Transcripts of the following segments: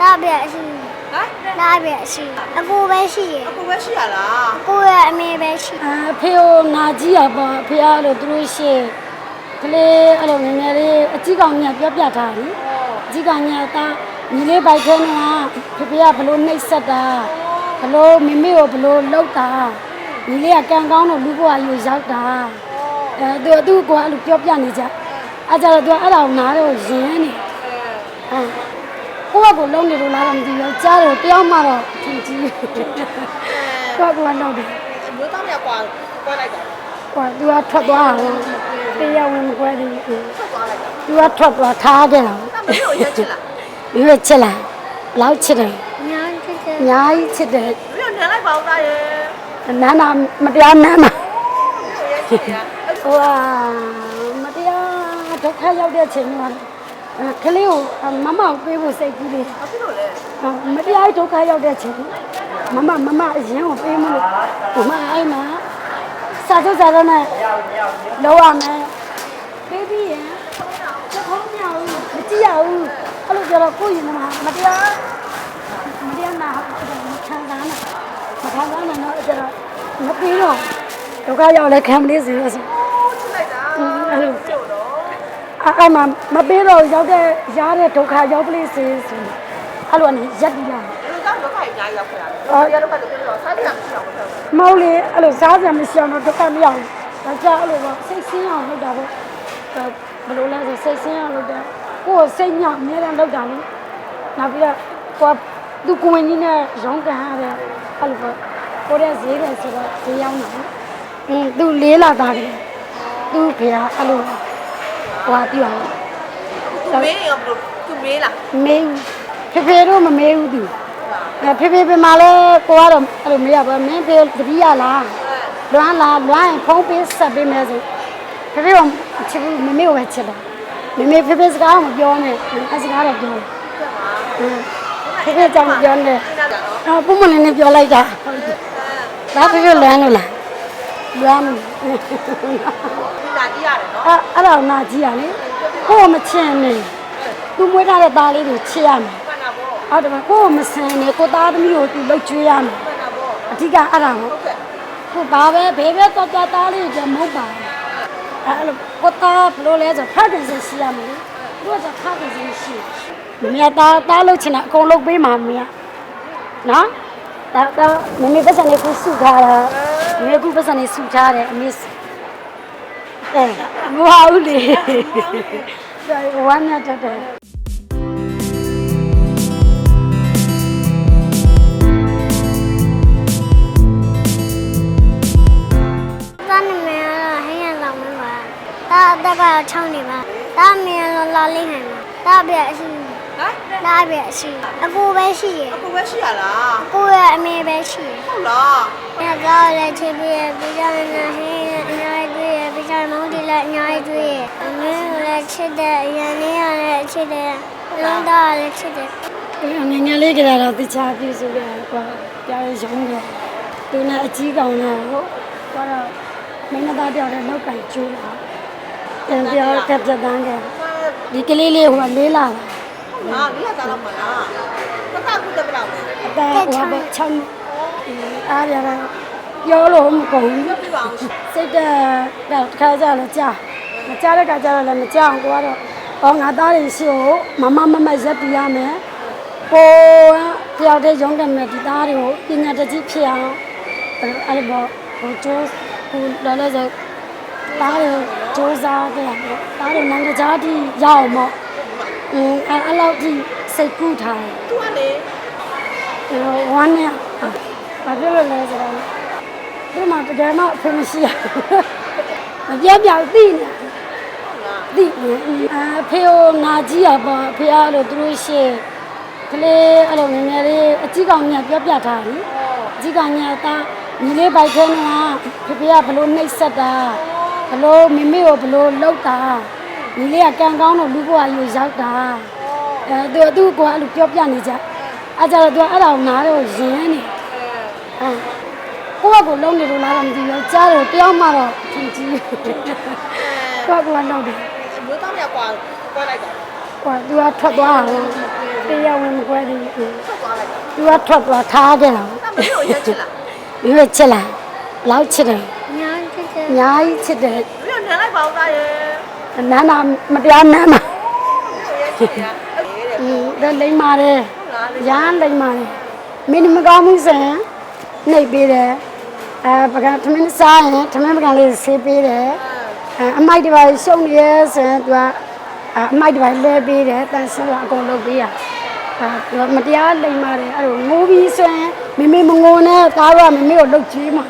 တာပြက်ရှိဟမ်တာပြက်ရှိအကူပဲရှိရအကူပဲရှိရလားကိုရဲ့အမေပဲရှိအဖေကိုနာကြည့်ရပါဖေအားလို့သူတို့ရှေ့ကလေးအဲ့လိုငယ်ငယ်လေးအကြီးကောင်ကြီးကပြောပြထားတယ်အကြီးကောင်ကြီးကတာညီလေးပိုက်ခဲနေကဖေဖေကဘလို့နှိပ်စက်တာဘလို့မိမိကိုဘလို့လှုပ်တာညီလေးကကံကောင်းလို့လူဘဝယူရောက်တာအဲသူသူကအဲ့လိုပြောပြနေကြအဲ့ကြတော့သူအဲ့ဒါကိုနားတော့ရင်းနေအဲ ကိုကကိုလုံးနေလို့လားတော့မသိဘူးကြားတော့တယောက်မှတော့ထင်ကြီးကိုကကိုကလောက်တယ်မျိုးသားမြတ်ကွာကွာလိုက်တာကွာသူကထွက်သွားတာတရားဝင်မကွဲသေးဘူးထွက်သွားလိုက်တာသူကထွက်သွားထားခဲ့တာဒါမင်းတို့ရက်ချစ်လားဒီလိုချစ်လာလောက်ချစ်တယ်ညာချစ်တယ်အများကြီးချစ်တယ်မင်းတို့နန်းလိုက်ပါဦးသားရဲ့နာနာမတရားနာနာရက်ချစ်ရဟိုဟာမတရားဒုက္ခရောက်တဲ့ချိန်မှာက လေးကိုမမကိုပေးဖို့စိတ်ကြီးလေးဘာဖြစ်လို့လဲမတရားဒုက္ခရောက်တဲ့ချိန်မမမမအရင်ကိုပေးမလို့မမအဲ့မှာစာချုပ်စာတော့နဲ့လောက်ရမယ်ပေးပြီးရင်ချက်ခေါင်းမရဘူးမကြည့်ရဘူးအဲ့လိုပြောတော့ကိုယ့်ရင်မှာမတရားမတရားနာမခံစားနဲ့မခံစားနဲ့တော့ကျတော့မပေးတော့ဒုက္ခရောက်လဲခံမလေးစီလို့ဆိုချစ်လိုက်တာအဲ့လိုကျို့တော့ အဲ့မှာမပေးတော့ရောက်တဲ့ရတဲ့ဒုက္ခရောက်ပလေးစီဆိုအဲ့လိုနဲ့ရက်ပြီးလာလူသားဒုက္ခကြီးရောက်ခဲ့တာလေရတော့ကတော့ပြောတော့စားကြမရှိအောင်မဖြစ်ဘူးမောက်လေအဲ့လိုစားစရာမရှိအောင်တော့ဒုက္ခမရောက်ဘူးဒါကြောင့်အဲ့လိုပေါ့စိတ်ဆင်းအောင်လုပ်တာပေါ့ဒါဘယ်လိုလဲဆိုစိတ်ဆင်းအောင်လုပ်တယ်ကိုယ်စိတ်ညောင်းအများအားလုပ်တာလေနောက်ပြီးတော့ကိုယ်သူကိုဝင်ကြီးနဲ့ရောင်းကန်ရတဲ့အဲ့လိုပေါ့ကိုယ်ရဲ့ဈေးတယ်ဆိုတော့ဈေးရောက်တာအင်းသူလေးလာတာတယ်သူဖေကအဲ့လို ဟွာပြောအောင်သူမေးရောဘလို့သူမေးလားမေးဘူးဖေဖေတို့မမေးဘူးသူအဲဖေဖေဖေမလဲကိုကတော့အဲ့လိုမေးရပါမင်းဖေတတိယလားလွမ်းလားလွမ်းရင်ဖုံးပေးဆက်ပေးမယ်ဆိုဖေဖေကချစ်ဘူးမမေကိုပဲချစ်တာမမေဖေဖေစကားမပြောနဲ့အဲစကားတော့ပြောတယ်ဖေဖေကြောင့်မပြောနဲ့နားကြတော့အော်ပုံမလင်းနဲ့ပြောလိုက်တာဒါဖေဖေလွမ်းလို့လား လွမ်းဒီနာကြည့်ရတယ်နော်အဲ့အဲ့တော့နာကြီးရလေကိုယ်မချင်နဲ့သူမွေးထားတဲ့သားလေးကိုချစ်ရမယ်မှန်တာပေါ့ဟုတ်တယ်မကိုယ်မဆန်နဲ့ကိုသားသမီးကိုသူလှုပ်ကျွေးရမယ်မှန်တာပေါ့အဓိကအဲ့ဒါကိုဟုတ်ကဲ့ကိုဘာပဲဘေးပဲတော့တော့သားလေးကမဟုတ်ပါဘူးအဲ့လိုကိုသားဘလို့လဲဆိုဖတ်တယ်ဆိုရှိရမယ်သူကဖတ်တယ်ဆိုရှိမြတ်သားသားလှုပ်ချင်တာအကုန်လုပ်ပေးမှာမြတ်နော် ဒါတော့မမေပတ်စံလေးကိုစုထားတာမမေကူပတ်စံလေးစုထားတယ်အမေအဲမဟုတ်ဘူးလေဒါဝမ်းမြတ်တယ်တာနမေကတော့ဟင်းရလောင်မပါတာအသက်က တော့ချောင်းနေပါတာအမေကတော့လာလေးနိုင်ပါတာပြက်ရှိဟမ်တာပြက်ရှိအကူပဲရှိရအကူပဲရှိရလားကိုရဲ့အမေပဲရှိရဟုတ်လားညကောလည်းချစ်ပြီးရပြီးကြရင်လည်းဟင်းအများကြီးတွေ့ရပြီးကြရင်မောင်တီလည်းအများကြီးတွေ့ရအမေကလည်းချစ်တယ်အရင်လေးကလည်းချစ်တယ်လုံးသားလည်းချစ်တယ်ငယ်ငယ်လေးကလေးတော့တခြားပြဆိုပြကွာကြားရုံးတယ်သူနဲ့အကြီးကောင်တော့ကွာတော့မင်းသားပြောတဲ့နောက်ကကျိုးလာပြန်ပြောကပ်ပြတ်တန်းတယ်ဒီကလေးလေးဟိုလေးလာ ဟာဒီကသားတော့မလားတကကူတက်ပြောင်းတယ်အတဟိုဘချမ်းအားရတာပြောလို့မကုန်ဘူးပြပါအောင်စိတ်တက်ခါကြလို့ကြာမကြတဲ့ခါကျတော့လည်းမကြအောင်ကိုကတော့ဟောငါသားတွေရှိကိုမမမမရက်ပြရမယ်ကိုတယောက်တည်းရုံးတယ်မယ်ဒီသားတွေကိုပညာတကြီးဖြစ်အောင်အဲ့လိုပေါ့ဟိုကျိုးဟိုလောလောဆယ်သားတွေစူးစားကြရပေါ့သားတွေနိုင်ငံခြားတိရအောင်ပေါ့ အင်းအဲ့အဲ့လောက်ထိစိတ်ကူးထားတယ်သူကလေဟိုဝမ်းနဲ့ဘာဖြစ်လို့လဲဆိုတော့ဒီမှာတကယ်မှအဖေမရှိရမပြတ်ပြောက်သိနေသိနေအဖေကိုနာကြည့်ရပါအဖေအားလို့သူတို့ရှေ့ကလေးအဲ့လိုငယ်ငယ်လေးအကြီးကောင်ကြီးကပြောပြထားတယ်အကြီးကောင်ကြီးကတာညီလေးပိုက်ခဲနေကဖေဖေကဘလို့နှိပ်စက်တာဘလို့မိမိကိုဘလို့လှုပ်တာ ညီလေးကကံကောင်းလို့လူဘဝယူရောက်တာအဲသူသူကအဲ့လိုပြောပြနေကြအဲ့ကြတော့သူအဲ့ဒါကိုနားတော့ရင်းနေအဲကိုယ့်ကကိုလုံးနေလို့လားတော့မသိဘူးကြားတော့တယောက်မှတော့ထင်ကြီးကိုယ့်ကကိုကတော့တယ်မျိုးသားမြတ်ကွာကွာလိုက်တာဟိုသူကထွက်သွားတာတရားဝင်မကွဲသေးဘူးထွက်သွားလိုက်တာသူကထွက်သွားထားခဲ့တာဒါမင်းကိုရက်ချစ်လားမိမချစ်လားဘလောက်ချစ်တယ်ညာချစ်တယ်အများကြီးချစ်တယ်မင်းကိုနန်းလိုက်ပါဦးသားရဲ့ နန်းနာမတရားနန်းမှာရက်ချစ်ရအေးတဲ့อืมဒါလိမ့်ပါတယ်ဟုတ်လားလေရမ်းလိမ့်ပါတယ်မင်းမကောင်းမှုဆိုရင်နှိပ်ပေးတယ်အဲပကံသမင်းစားရင်သမင်းပကံလေးဆေးပေးတယ်အဲအမိုက်တစ်ပိုင်းရှုံနေရဲဆိုရင်သူကအမိုက်တစ်ပိုင်းလဲပေးတယ်တန်ဆင်းလာအကုန်လုပ်ပေးရအဲသူကမတရားလိမ့်ပါတယ်အဲ့လိုငိုပြီးဆိုရင်မမေမငိုနဲ့သားတော့မမေကိုလှုပ်ကြည့်မှာ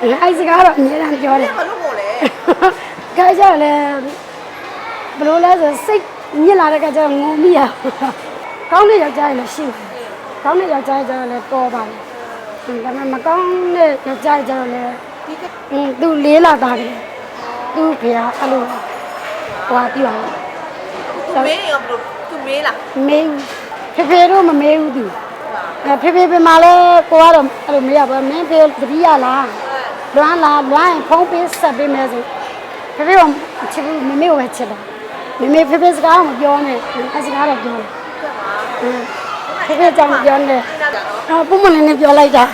အဲအဲ့စကားတော့အများအားပြောတယ်မလို့ကိုလေခိုင်းကြလဲ ဘယ်လိုလဲဆိုစိတ်ညစ်လာတဲ့ကကျတော့ငုံမိရကောင်းတဲ့ယောက်ျားလည်းရှိတယ်ကောင်းတဲ့ယောက်ျားကျတော့လည်းတော်ပါလေဒါပေမဲ့မကောင်းတဲ့ယောက်ျားကျတော့လည်းဒီကအင်းသူလေးလာတာတယ်သူ့ဖေကအဲ့လိုဟွာပြောင်းသူမေးရောဘလို့သူမေးလားမေးဘူးဖေဖေတို့မမေးဘူးသူအဲဖေဖေဖေမှလည်းကိုကတော့အဲ့လိုမေးရပါမင်းဖေတတိယလားလွမ်းလားလွမ်းရင်ဖုံးပေးဆက်ပေးမယ်ဆိုဖေဖေကချစ်ဘူးမမေကိုပဲချစ်တာ မမေဖေဖေစကားမပြောနဲ့အဲစကားတော့ပြောတယ်ဖေဖေကြောင့်ပြောနေတယ်နာကြတော့အော်ပုံမလေးနဲ့ပြောလိုက်တာ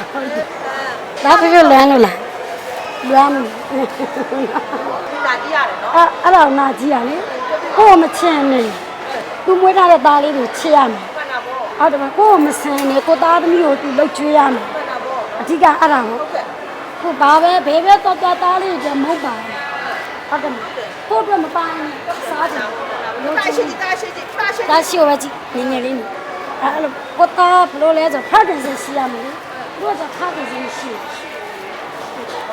ဒါဖေဖေလွမ်းလို့လားလွမ်းဘူးဒီလာကြည့်ရတယ်နော်အဲ့အဲ့တော့နာကြီးရလေကိုယ်မချင်နေသူမွေးထားတဲ့သားလေးကိုချစ်ရမယ်ဖန်တာပေါ့ဟုတ်တယ်မကိုယ်မဆန်နေကိုသားသမီးကိုသူလှုပ်ချွေးရမယ်ဖန်တာပေါ့အဓိကအဲ့ဒါကိုဟုတ်ကဲ့ကိုဘာပဲဘယ်ပဲတော့တော့သားလေးတွေမဟုတ်ပါဘူး ဟုတ်တယ်မကိုတော့မပိုင်းစားတယ်တာရှိကြတာရှိကြတာရှိဒါရှိရပါကြည့်နည်းနည်းလေးအဲ့လိုကိုသားဘလို့လဲဆိုဖတ်တယ်ဆိုရှိရမယ်လေတို့ကဖတ်တယ်ဆိုရှိ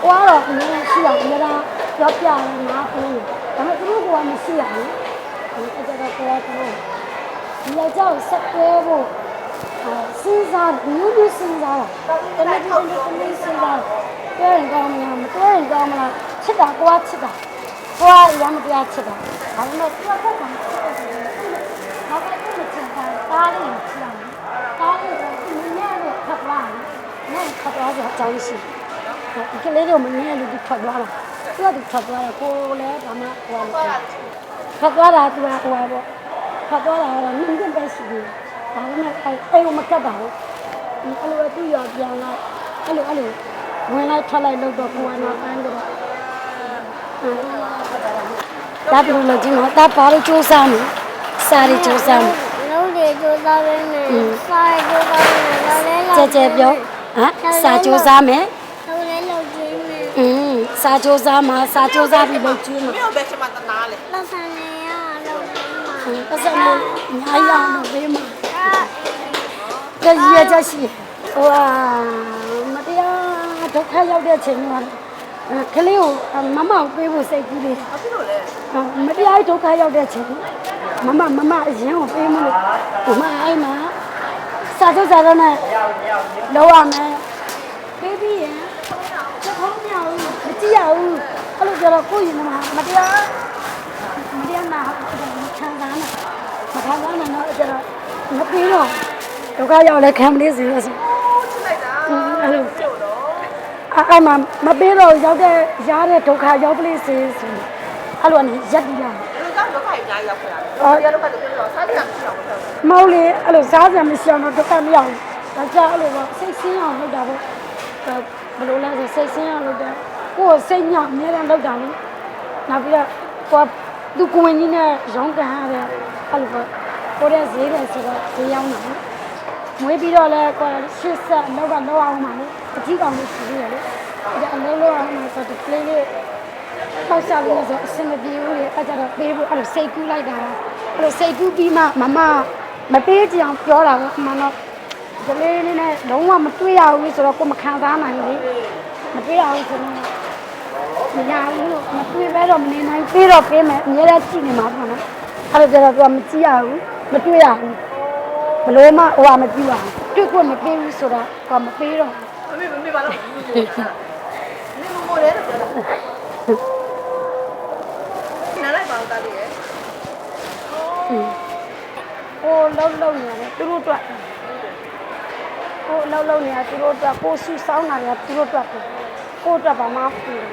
ဟွာတော့အများကြီးရှိအောင်အများပြောပြတယ်ငါပြောတယ်ဒါပေမဲ့သူတို့ကမရှိရဘူးအဲ့ဒါတော့ကိုယ်ကတော့ဒီယောက်ျားကိုဆက်သွဲဖို့စဉ်းစားဘူးဘူးစဉ်းစားတာတမန်တော်တော်လေးစဉ်းစားတွဲရင်ကောင်းမလားမတွဲရင်ကောင်းမလားချစ်တာကိုကချစ်တာ ကိုကရမ်းမတရားချစ်တာဒါပေမဲ့သူကကိုယ်ကမချစ်ဘူးဘာပဲကိုယ်ချစ်တာတားလေးချစ်တယ်တားလေးကသူမနဲ့တော့ဖတ်လာတယ်နဲ့ဖတ်သွားကြအကြောင်းရှိဒီကလေးတို့မနဲ့လို့ဒီဖတ်သွားတာသူကဒီဖတ်သွားတယ်ကိုလည်းဒါမှဟိုလို့ဖတ်သွားတာသူကဟိုပါပေါ့ဖတ်သွားတာကတော့နင်းတဲ့ပဲရှိတယ်ဒါပေမဲ့အဲအဲ့ကိုမကတ်ပါဘူးအဲ့လိုသူ့ရောပြန်လာအဲ့လိုအဲ့လိုဝင်လိုက်ထွက်လိုက်လို့တော့ကိုကနောက်ပိုင်းတော့ ဒါပြလို့ကြည့်နော်ဒါပါလို့စူးစမ်းမယ်စားရီစူးစမ်းမယ်လုံးတွေကြိုးစားပေးမယ်စားကြိုးစားပေးမယ်လုံးလဲကြဲကြဲပြောဟမ်စာစူးစမ်းမယ်လုံးလဲလုံးကြည့်မယ်อืมစာစူးစမ်းမှာစာစူးစမ်းပြီးလုပ်ကြည့်မှာမင်းကိုပဲချင်မတနာလေပတ်စံနေရလုံးပေးမှာပတ်စံလို့ညာရအောင်လုပ်ပေးမှာအာကြည်ရကြရှိဟိုအာမတရားဒုက္ခရောက်တဲ့ချိန်မှာ ကလေးကိုမမကိုပေးဖို့စိတ်ကူးလေးဘာဖြစ်လို့လဲမတရားဒုက္ခရောက်တဲ့ချိန်မမမမအရင်ကိုပေးမလို့မမအဲ့မှာစာစူးစာတော့နဲ့လောက်ရမယ်ပေးပြီးရင်ချက်ခေါင်းမရဘူးမကြည့်ရဘူးအဲ့လိုကြတော့ကိုယ့်ရင်မှာမတရားမတရားနာဟုတ်ခံစားနာမခံစားနာတော့ကြတော့မပေးတော့ဒုက္ခရောက်လဲခံမလေးစီလို့ဆို ချစ်လိုက်တာ အဲ့လို ကျုပ်တော့ အဲ့မှာမပေးတော့ရောက်တဲ့ရတဲ့ဒုက္ခရောက်ပလေးစီဆိုအဲ့လိုနဲ့ရက်ပြီးလာလူသားဒုက္ခအများကြီးရောက်ခဲ့တာအော်ရဒုက္ခတွေပြောတော့စားကြမရှိအောင်မပြောဘူးမောင်လေးအဲ့လိုစားကြမရှိအောင်တော့ဒုက္ခမရဘူးဒါကြောင့်အဲ့လိုပေါ့စိတ်ဆင်းအောင်လုပ်တာပေါ့ဘယ်လိုလဲဆိုစိတ်ဆင်းအောင်လုပ်တယ်ကိုယ်စိတ်ညောင်းအများနဲ့လုပ်တာလေနောက်ပြီးတော့ကိုယ်သူကိုဝင်ကြီးနဲ့ရောင်းကန်ရတယ်အဲ့လိုပေါ့ကိုတဲ့ဈေးတယ်ဆိုတော့ဈေးရောက်နေတယ်မွေးပြီးတော့လဲကိုရှစ်ဆက်လောက်ကလောက်အောင်ပါလေ အကြီးကောင်လေးရှိသေးတယ်လေအဲ့ဒါအလုံးလုံးအောင်ဆိုတော့ play လေးပေါက်စားလို့ဆိုအဆင်မပြေဘူးလေအဲ့ကြတော့ပေးဖို့အဲ့လိုစိတ်ကူးလိုက်တာအဲ့လိုစိတ်ကူးပြီးမှမမမပေးကြအောင်ပြောတာပေါ့အမှန်တော့ကလေးလေးနဲ့လုံးဝမတွေ့ရဘူးဆိုတော့ကိုမခံစားနိုင်ဘူးလေမတွေ့ရဘူးဆိုတော့မရဘူးလို့မတွေ့ပဲတော့မနေနိုင်ပေးတော့ပေးမယ်အများကြီးကြည့်နေမှာပေါ့နော်အဲ့လိုကြတော့သူကမကြည့်ရဘူးမတွေ့ရဘူးဘလို့မှဟိုကမကြည့်ရဘူးတွေ့ခွင့်မပေးဘူးဆိုတော့ကိုမပေးတော့မမေမမေ ဘာလို့နင်မမိုးလဲလို့ပြောတာနားလိုက်ပါဦးသားလေးရဲ့ဟိုလုံးလုံးနေတယ်သူတို့အတွက်ကိုလုံးလုံးနေတယ်သူတို့အတွက်ကိုဆူဆောင်းတာလည်းသူတို့အတွက်ပဲကိုအတွက်ပါမဘူး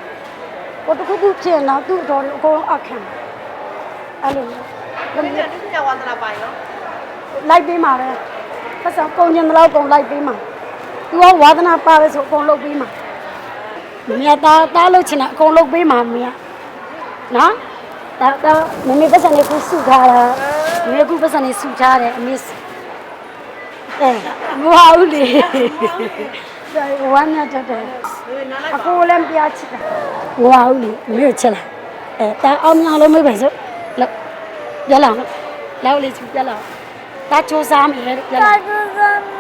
ကိုတခုခုဖြစ်တော့သူ့တော်အကုန်လုံးအခမ်းအဲ့လိုမျိုးမင်းတို့တိကျဝါသနာပိုင်နော်ဟလိုက်ပေးမှာပဲပတ်စံကုန်ကျင်တော့ကုန်လိုက်ပေးမှာ သူကဝါသနာပါပဲဆိုအကုန်လုပ်ပေးမှာမမေတာတားလို့ချင်တာအကုန်လုပ်ပေးမှာမမေကနော်ဒါတော့မမေပတ်စံလေးကိုစုထားတာမမေကပတ်စံလေးစုထားတယ်အမေအဲမဟုတ်ဘူးလေဒါဝမ်းနဲ့တက်တယ်နားလိုက်အကိုလည်းပြချစ်တာငွားဦးလေမြို့ချစ်လာအဲတာအောင်မြောင်လုံးမေးပဲဆိုလောက်ပြလောက်လောက်လေးချပြလောက်တာချိုးစားမယ်ပြတာလောက်ဒူကမ